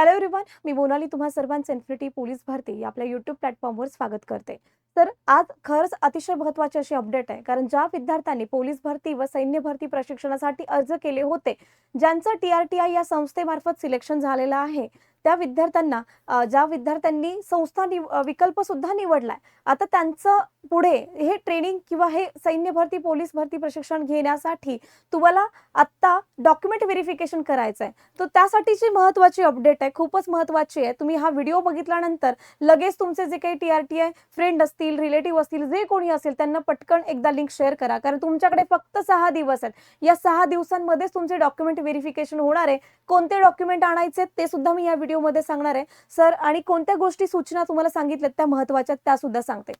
Hello everyone मी मोनाली तुम्हा सर्वांचं infinity police भरती या आपल्या युट्यूब प्लॅटफॉर्मवर स्वागत करते. तर आज खरंच अतिशय महत्वाची अशी अपडेट आहे. कारण ज्या विद्यार्थ्यांनी पोलीस भरती व सैन्य भरती प्रशिक्षणासाठी अर्ज केले होते ज्यांचं टी आर टी आय या संस्थेमार्फत सिलेक्शन झालेलं आहे त्या विद्यार्थ्यांना ज्या विद्यार्थ्यांनी संस्था निव विकल्प सुद्धा निवडलाय आता त्यांचं पुढे हे ट्रेनिंग किंवा हे सैन्य भरती पोलीस भरती प्रशिक्षण घेण्यासाठी तुम्हाला आत्ता डॉक्युमेंट व्हेरिफिकेशन करायचं आहे तर त्यासाठीची महत्त्वाची अपडेट आहे खूपच महत्त्वाची आहे. तुम्ही हा व्हिडिओ बघितल्यानंतर लगेच तुमचे जे काही T R T I friend असतील रिलेटिव्ह असतील जे कोणी असेल त्यांना पटकन एकदा लिंक शेअर करा. कारण तुमच्याकडे फक्त सहा दिवस आहेत. या सहा दिवसांमध्येच तुमचे डॉक्युमेंट व्हेरिफिकेशन होणार आहे. कोणते डॉक्युमेंट आणायचे ते सुद्धा मी या व्हिडिओमध्ये सांगणार आहे. सर आणि कोणत्या गोष्टी सूचना तुम्हाला सांगितल्यात त्या महत्त्वाच्या त्या सुद्धा सांगते.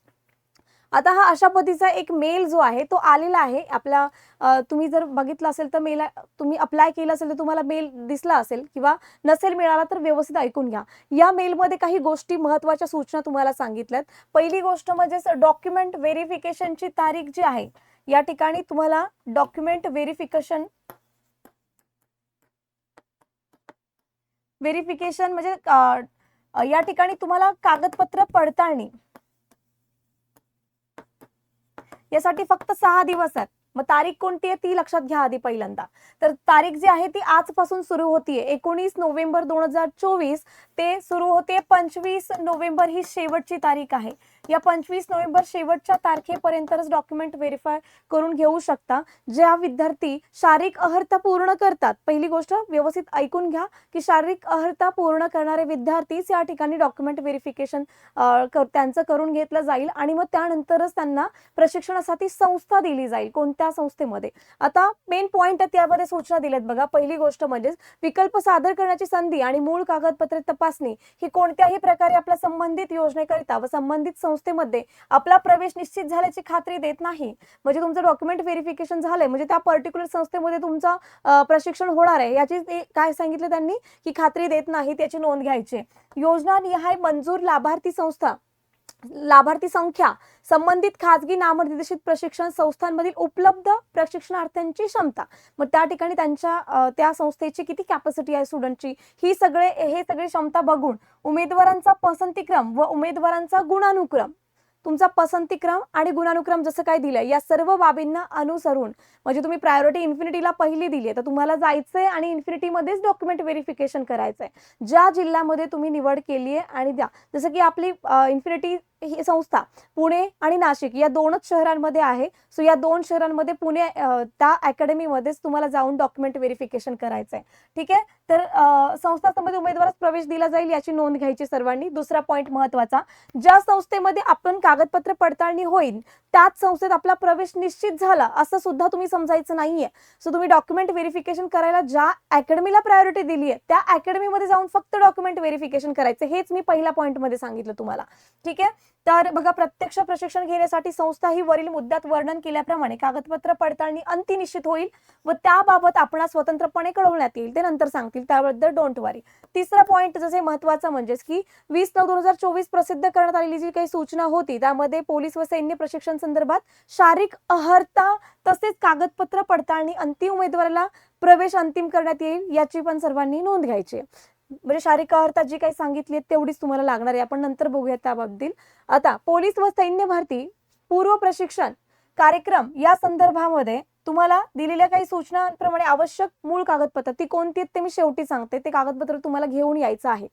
आता हा अशा पद्धतीचा एक मेल जो आहे तो आलेला आहे. आपला तुम्ही जर बघितलं असेल तर मेल तुम्ही अप्लाय केलं असेल तर तुम्हाला मेल दिसला असेल किंवा नसेल मिळाला तर व्यवस्थित ऐकून घ्या. या मेलमध्ये काही गोष्टी महत्त्वाच्या सूचना तुम्हाला सांगितल्यात. पहिली गोष्ट म्हणजे डॉक्युमेंट व्हेरिफिकेशनची तारीख जी आहे या ठिकाणी तुम्हाला डॉक्युमेंट व्हेरिफिकेशन व्हेरिफिकेशन म्हणजे या ठिकाणी तुम्हाला कागदपत्र पडताळणी यासाठी फक्त सहा दिवस आहेत. मग तारीख कोणती आहे? ती लक्षात घ्या आधी पहिल्यांदा. तर तारीख जी आहे ती आजपासून सुरू होतीये. एकोणीस नोव्हेंबर दोन हजार चोवीस ते सुरू होते पंचवीस नोव्हेंबर ही शेवटची तारीख आहे. या पंचवीस नोव्हेंबर शेवटच्या तारखेपर्यंतच डॉक्युमेंट व्हेरीफाय करून घेऊ शकता. ज्या विद्यार्थी शारीरिक अहर्ता पूर्ण करतात पहिली गोष्ट व्यवस्थित ऐकून घ्या की शारीरिक अहर्ता पूर्ण करणारे विद्यार्थीच या ठिकाणी डॉक्युमेंट व्हेरिफिकेशन त्यांचं करून घेतलं जाईल आणि मग त्यानंतरच त्यांना प्रशिक्षणासाठी संस्था दिली जाईल कोणत्या संस्थेमध्ये. आता मेन पॉईंट आहे त्यामध्ये सूचना दिल्यात बघा. पहिली गोष्ट म्हणजे विकल्प सादर करण्याची संधी आणि मूळ कागदपत्रे तपासणी ही कोणत्याही प्रकारे आपल्या संबंधित योजनेकरिता व संबंधित संस्थेमध्ये आपला प्रवेश निश्चित झाल्याची खात्री देत नाही. म्हणजे तुमचं डॉक्युमेंट व्हेरिफिकेशन झालंय. म्हणजे त्या पर्टिक्युलर संस्थेमध्ये तुमचं प्रशिक्षण होणार आहे. याची काय सांगितलं त्यांनी? की खात्री देत नाही त्याची नोंद घ्यायची. योजना निहाय मंजूर लाभार्थी संस्था लाभार्थी संख्या संबंधित खाजगी नामनिर्देशित प्रशिक्षण संस्थांमधील उपलब्ध प्रशिक्षणार्थ्यांची क्षमता. मग त्या ठिकाणी त्यांच्या त्या संस्थेची किती कॅपॅसिटी आहे स्टुडंटची ही सगळे हे सगळी क्षमता बघून उमेदवारांचा पसंतीक्रम व उमेदवारांचा गुणानुक्रम तुमचा पसंतीक्रम आणि गुणानुक्रम जसं काय दिलंय या सर्व बाबींना अनुसरून म्हणजे तुम्ही प्रायोरिटी इन्फिनिटीला पहिली दिली आहे तर तुम्हाला जायचंय आणि इन्फिनिटीमध्येच डॉक्युमेंट व्हेरिफिकेशन करायचंय. ज्या जिल्ह्यामध्ये तुम्ही निवड केली आहे आणि द्या. जसं की आपली इन्फिनिटी ही संस्था पुणे आणि नाशिक या दोनच शहरांमध्ये आहे. सो या दोन शहरांमध्ये पुणे त्या अकॅडमीमध्येच तुम्हाला जाऊन डॉक्युमेंट व्हेरिफिकेशन करायचं आहे ठीक आहे? तर अ, संस्थांमध्ये उमेदवारास प्रवेश दिला जाईल याची नोंद घ्यायची सर्वांनी. दुसरा पॉईंट महत्त्वाचा ज्या संस्थेमध्ये आपण कागदपत्र पडताळणी होईल त्याच संस्थेत आपला प्रवेश निश्चित झाला असं सुद्धा तुम्ही समजायचं नाहीये. सो तुम्ही डॉक्युमेंट व्हेरिफिकेशन करायला ज्या अकॅडमीला प्रायोरिटी दिली आहे त्या अकॅडमीमध्ये जाऊन फक्त डॉक्युमेंट व्हेरिफिकेशन करायचं. हेच मी पहिल्या पॉईंटमध्ये सांगितलं तुम्हाला. ठीक आहे? तर बघा प्रत्यक्ष प्रशिक्षण घेण्यासाठी संस्था ही वरील मुद्द्यात वर्णन केल्याप्रमाणे कागदपत्र पडताळणी अंतिनिश्चित होईल व त्याबाबत आपण स्वतंत्रपणे कळवण्यात येईल. ते नंतर सांगतील. त्याबद्दल डोंट वरी तिसरा पॉईंट जसे महत्त्वाचा म्हणजेच की वीस नऊ दोन हजार चोवीस प्रसिद्ध करण्यात आलेली जी काही सूचना होती त्यामध्ये पोलीस व सैन्य प्रशिक्षण संदर्भात शारीरिक अहर्ता तसेच कागदपत्र पडताळणी अंतिम उमेदवाराला प्रवेश अंतिम करण्यात येईल याची पण सर्वांनी नोंद घ्यायची म्हणजे शारीरिक अर्थात जी काही सांगितली आहे तेवढीच तुम्हाला लागणार आहे. आपण नंतर बघूया त्याबाबतीत. आता पोलीस व सैन्य भरती पूर्व प्रशिक्षण कार्यक्रम या संदर्भामध्ये तुम्हाला दिलेल्या काही सूचनांप्रमाणे आवश्यक मूळ कागदपत्र ती कोणती आहेत ते मी शेवटी सांगते. ते कागदपत्र तुम्हाला घेऊन यायचं आहे.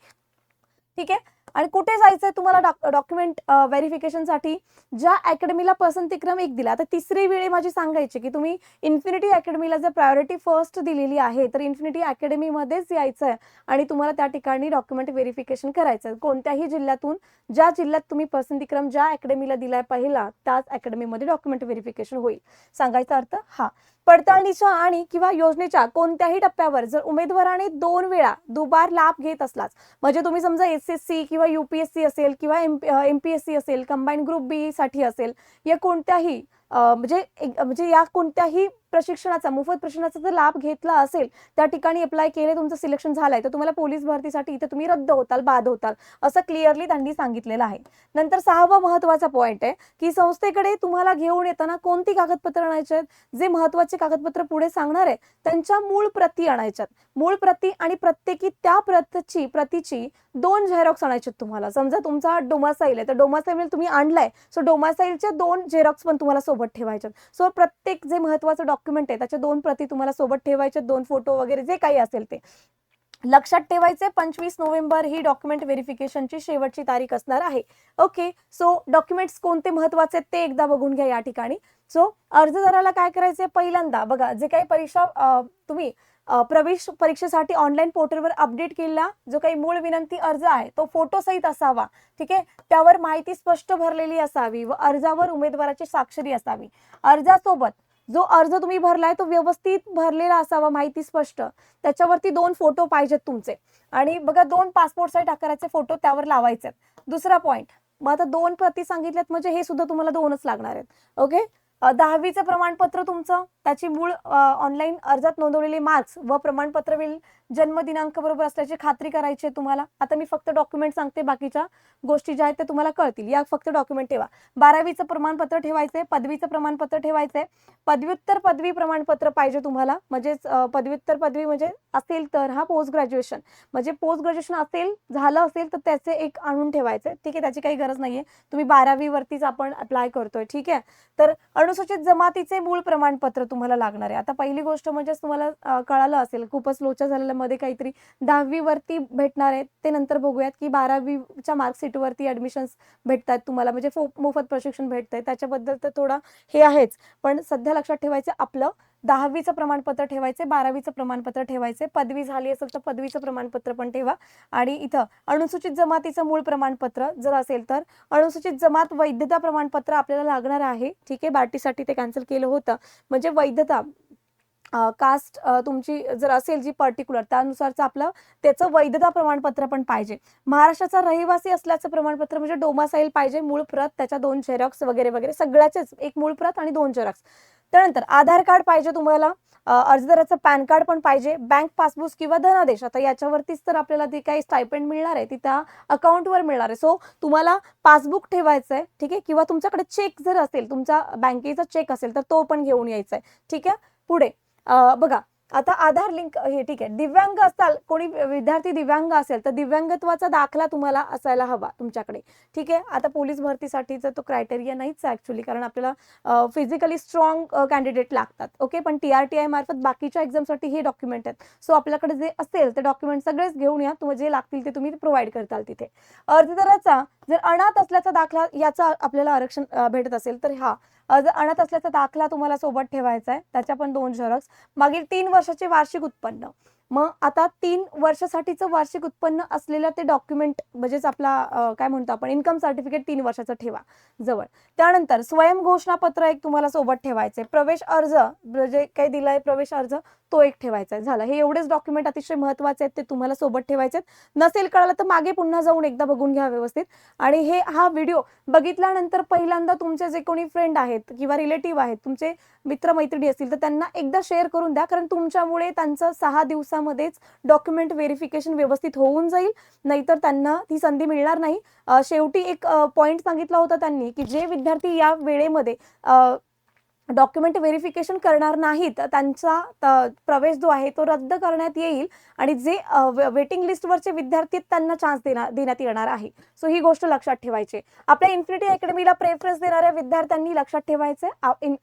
ठीक आहे? आणि कुठे जायचंय तुम्हाला डॉक्युमेंट व्हेरिफिकेशनसाठी ज्या अकॅडमीला पसंतीक्रम एक दिला. तर तिसरी वेळी माझी सांगायची की तुम्ही इन्फिनिटी अकॅडमीला जर प्रायोरिटी फर्स्ट दिलेली आहे तर इन्फिनिटी अकॅडमीमध्येच यायचं आहे आणि तुम्हाला त्या ठिकाणी डॉक्युमेंट व्हेरिफिकेशन करायचं आहे कोणत्याही जिल्ह्यातून ज्या जिल्ह्यात तुम्ही पसंतीक्रम ज्या अकॅडमीला दिलाय पहिला त्याच अकॅडमीमध्ये डॉक्युमेंट व्हेरिफिकेशन होईल. सांगायचा अर्थ हा. पडताळणीच्या आणि किंवा योजनेच्या कोणत्याही टप्प्यावर जर उमेदवाराने दोन वेळा दुबार लाभ घेत असलाच म्हणजे तुम्ही समजा एस एस सी किंवा युपीएससी असेल किंवा एम पी एस सी असेल कंबाईन ग्रुप बी साठी असेल या कोणत्याही म्हणजे एक- म्हणजे या कोणत्याही प्रशिक्षणाचा मोफत प्रशिक्षणाचा जर लाभ घेतला असेल त्या ठिकाणी अप्लाय केले तुमचं सिलेक्शन झालंय तर तुम्हाला पोलीस भरतीसाठी इथे तुम्ही रद्द होताल बाद होताल असं क्लिअरली त्यांनी सांगितलेलं आहे. नंतर सहावा महत्त्वाचा पॉईंट आहे की संस्थेकडे तुम्हाला घेऊन येताना कोणती कागदपत्र आणायचे आहेत? जे महत्त्वाचे कागदपत्र पुढे सांगणार आहे त्यांच्या मूळ प्रती आणायच्यात मूळ प्रती आणि प्रत्येकी त्या प्रतची प्रतीची दोन झेरॉक्स आणायचे तुम्हाला. समजा तुमचा डोमासाईल आहे तर डोमासाईल तुम्ही आणलाय सो डोमासाईलचे दोन झेरॉक्स पण तुम्हाला सोबत ठेवायचे सो प्रत्येक जे महत्वाचं डॉक्युमेंट आहे त्याच्या दोन प्रती तुम्हाला सोबत ठेवायचे दोन फोटो वगैरे जे काही असेल ते. लक्षात ठेवायचे पंचवीस नोव्हेंबर ही डॉक्युमेंट व्हेरिफिकेशनची शेवटची तारीख असणार आहे. ओके सो डॉक्युमेंट्स कोणते महत्त्वाचे आहेत ते एकदा बघून घ्या या ठिकाणी. सो अर्जदाराला काय करायचंय? पहिल्यांदा बघा जे काही परीक्षा तुम्ही प्रवेश परीक्षेसाठी ऑनलाईन पोर्टलवर अपडेट केलेला जो काही मूळ विनंती अर्ज आहे तो फोटो सहित असावा. ठीक आहे? त्यावर माहिती स्पष्ट भरलेली असावी व अर्जावर उमेदवाराची स्वाक्षरी असावी. अर्जासोबत जो अर्ज तुम्ही भरलाय तो व्यवस्थित भरलेला असावा माहिती स्पष्ट. त्याच्यावरती दोन फोटो पाहिजेत तुमचे. आणि बघा दोन पासपोर्ट साईट आकाराचे फोटो त्यावर लावायचे दुसरा पॉईंट मग आता दोन प्रती सांगितल्यात म्हणजे हे सुद्धा तुम्हाला दोनच लागणार आहेत. ओके दहावीचं प्रमाणपत्र तुमचं? त्याची मूळ ऑनलाईन अर्जात नोंदवलेले मार्क्स व प्रमाणपत्र will जन्मदिनांक बरोबर असल्याची खात्री करायची आहे तुम्हाला? आता मी फक्त डॉक्युमेंट सांगते बाकीच्या गोष्टी ज्या आहेत त्या तुम्हाला कळतील. या फक्त डॉक्युमेंट ठेवा. बारावीचं प्रमाणपत्र ठेवायचंय पदवीचं प्रमाणपत्र ठेवायचंय. पदव्युत्तर पदवी प्रमाणपत्र पाहिजे तुम्हाला. म्हणजेच पदव्युत्तर पदवी म्हणजे असेल तर हा पोस्ट ग्रॅज्युएशन म्हणजे पोस्ट ग्रॅज्युएशन असेल झालं असेल तर त्याचे एक आणून ठेवायचे ठीक आहे त्याची काही गरज नाहीये. तुम्ही बारावी वरतीच आपण अप्लाय करतोय. ठीक आहे? तर अनुसूचित जमातीचे मूळ प्रमाणपत्र तुम्हाला लागणार आहे. आता पहिली गोष्ट म्हणजे तुम्हाला कळालं असेल. खूपच लोचा झालेल्या मध्ये काहीतरी दहावी वरती भेटणार आहे ते नंतर बघूयात की बारावीच्या मार्कशीट वरती ऍडमिशन्स भेटतात तुम्हाला. म्हणजे फो- मोफत प्रशिक्षण भेटतंय. त्याच्याबद्दल तर थोडा हे आहेच. पण सध्या लक्षात ठेवायचं आपलं दहावीचं प्रमाणपत्र ठेवायचे बारावीचं प्रमाणपत्र ठेवायचे पदवी झाली असेल तर पदवीचं प्रमाणपत्र पण ठेवा. आणि इथं अनुसूचित जमातीचं मूळ प्रमाणपत्र जर असेल तर अनुसूचित जमात वैधता प्रमाणपत्र आपल्याला लागणार आहे. ठीक आहे बार्टीसाठी ते कॅन्सल केलं होतं. म्हणजे वैधता कास्ट तुमची जर असेल जी पर्टिक्युलर त्यानुसारचं आपलं त्याचं वैधता प्रमाणपत्र पण पाहिजे. महाराष्ट्राचा रहिवासी असल्याचं प्रमाणपत्र म्हणजे डोमासाईल पाहिजे मूळ प्रत त्याच्या दोन झेरॉक्स वगैरे वगैरे सगळ्याचेच एक मूळ प्रत आणि दोन झेरॉक्स त्यानंतर आधार कार्ड पाहिजे तुम्हाला अर्जदाराचं पॅन कार्ड पण पाहिजे बँक पासबुक किंवा धनादेश. आता याच्यावरतीच तर आपल्याला जे काही स्टायपेंड मिळणार आहे ती त्या अकाउंटवर मिळणार आहे. सो तुम्हाला पासबुक ठेवायचं आहे ठीक आहे? किंवा तुमच्याकडे चेक जर असेल तुमचा बँकेचा चेक असेल तर तो पण घेऊन यायचा आहे ठीक आहे? पुढे. बघा आता आधार लिंक हे ठीक आहे. दिव्यांग असाल कोणी विद्यार्थी दिव्यांग असेल तर दिव्यांगत्वाचा दाखला तुम्हाला असायला हवा तुमच्याकडे. ठीक आहे? आता पोलीस भरतीसाठीचा तो क्रायटेरिया नाहीच ॲक्च्युली कारण आपल्याला फिजिकली स्ट्रॉंग कॅन्डिडेट लागतात. ओके पण टी आर टी आय मार्फत बाकीच्या एक्झामसाठी हे डॉक्युमेंट आहेत. सो आपल्याकडे जे असेल ते डॉक्युमेंट सगळेच घेऊन या. तुम्हाला जे लागतील ते तुम्ही प्रोव्हाइड करताल तिथे. अर्जदाराचा जर अनाथ असल्याचा दाखला याचा आपल्याला आरक्षण भेटत असेल तर हा. जर अनाथ असल्याचा दाखला तुम्हाला सोबत ठेवायचा आहे त्याच्या पण दोन झरक्स मागील तीन वर्षाचे वार्षिक उत्पन्न. मग आता तीन वर्षासाठीचं वार्षिक उत्पन्न असलेलं ते डॉक्युमेंट म्हणजेच आपला काय म्हणतो आपण इन्कम सर्टिफिकेट तीन वर्षाचं ठेवा जवळ. त्यानंतर स्वयं घोषणापत्र एक तुम्हाला सोबत ठेवायचे प्रवेश अर्ज जे काही दिलाय प्रवेश अर्ज तो एक ठेवायचा आहे झालं. हे एवढेच डॉक्युमेंट अतिशय महत्त्वाचे आहेत ते तुम्हाला सोबत ठेवायचे आहेत नसेल कळालं तर मागे पुन्हा जाऊन एकदा बघून घ्या व्यवस्थित. आणि हे हा व्हिडिओ बघितल्यानंतर पहिल्यांदा तुमचे जे कोणी फ्रेंड आहेत किंवा रिलेटिव्ह आहेत तुमचे मित्रमैत्रिणी असतील तर त्यांना एकदा शेअर करून द्या. कारण तुमच्यामुळे त्यांचं सहा दिवसामध्येच डॉक्युमेंट व्हेरिफिकेशन व्यवस्थित होऊन जाईल. नाहीतर त्यांना ती संधी मिळणार नाही. शेवटी एक पॉईंट सांगितला होता त्यांनी की जे विद्यार्थी या वेळेमध्ये डॉक्युमेंट व्हेरिफिकेशन करणार नाहीत त्यांचा त- प्रवेश जो आहे तो रद्द करण्यात येईल आणि जे वेटिंग लिस्टवरचे विद्यार्थी त्यांना चान्स देणार देण्यात येणार आहे. सो ही गोष्ट लक्षात ठेवायची. आपल्या इन्फिनिटी अकॅडमीला प्रेफरन्स देणाऱ्या विद्यार्थ्यांनी लक्षात ठेवायचं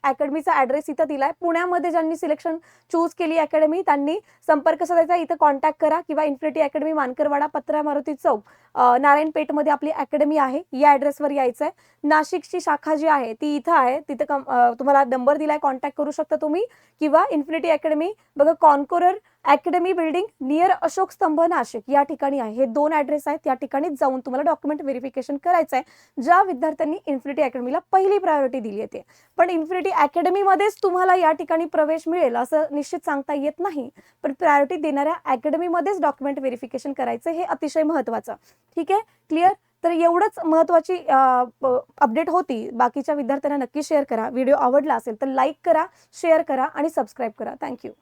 अकॅडमीचा ॲड्रेस इथं दिलाय. पुण्यामध्ये ज्यांनी सिलेक्शन चूज केली अकॅडमी त्यांनी संपर्क साधायचा. इथं कॉन्टॅक्ट करा किंवा इन्फिनिटी अकॅडमी मानकरवाडा पत्रा मारुती चौक नारायणपेठमध्ये आपली अकॅडमी आहे. या ॲड्रेसवर यायचं आहे नाशिकची शाखा जी आहे ती इथं आहे. तिथं कम- तुम्हाला नंबर दिलाय कॉन्टॅक्ट करू शकता तुम्ही. किंवा इन्फिनिटी अकॅडमी बघा conqueror academy building near Ashok Stambh Nashik या ठिकाणी आहे. हे दोन ऍड्रेस आहेत. या ठिकाणी जाऊन तुम्हाला डॉक्युमेंट व्हेरिफिकेशन करायचं आहे ज्या विद्यार्थ्यांनी इन्फिनिटी अकॅडमीला पहिली प्रायोरिटी दिली आहे ते. पण इन्फिनिटी अकॅडमीमध्येच तुम्हाला या ठिकाणी प्रवेश मिळेल असं निश्चित सांगता येत नाही. पण प्रायोरिटी देणाऱ्या अकॅडमीमध्येच डॉक्युमेंट व्हेरिफिकेशन करायचं हे अतिशय महत्वाचं. ठीक आहे? क्लिअर तर एवढंच महत्वाची अपडेट होती. बाकीच्या विद्यार्थ्यांना नक्की शेअर करा. व्हिडिओ आवडला असेल तर लाईक करा शेअर करा आणि सबस्क्राईब करा. थँक्यू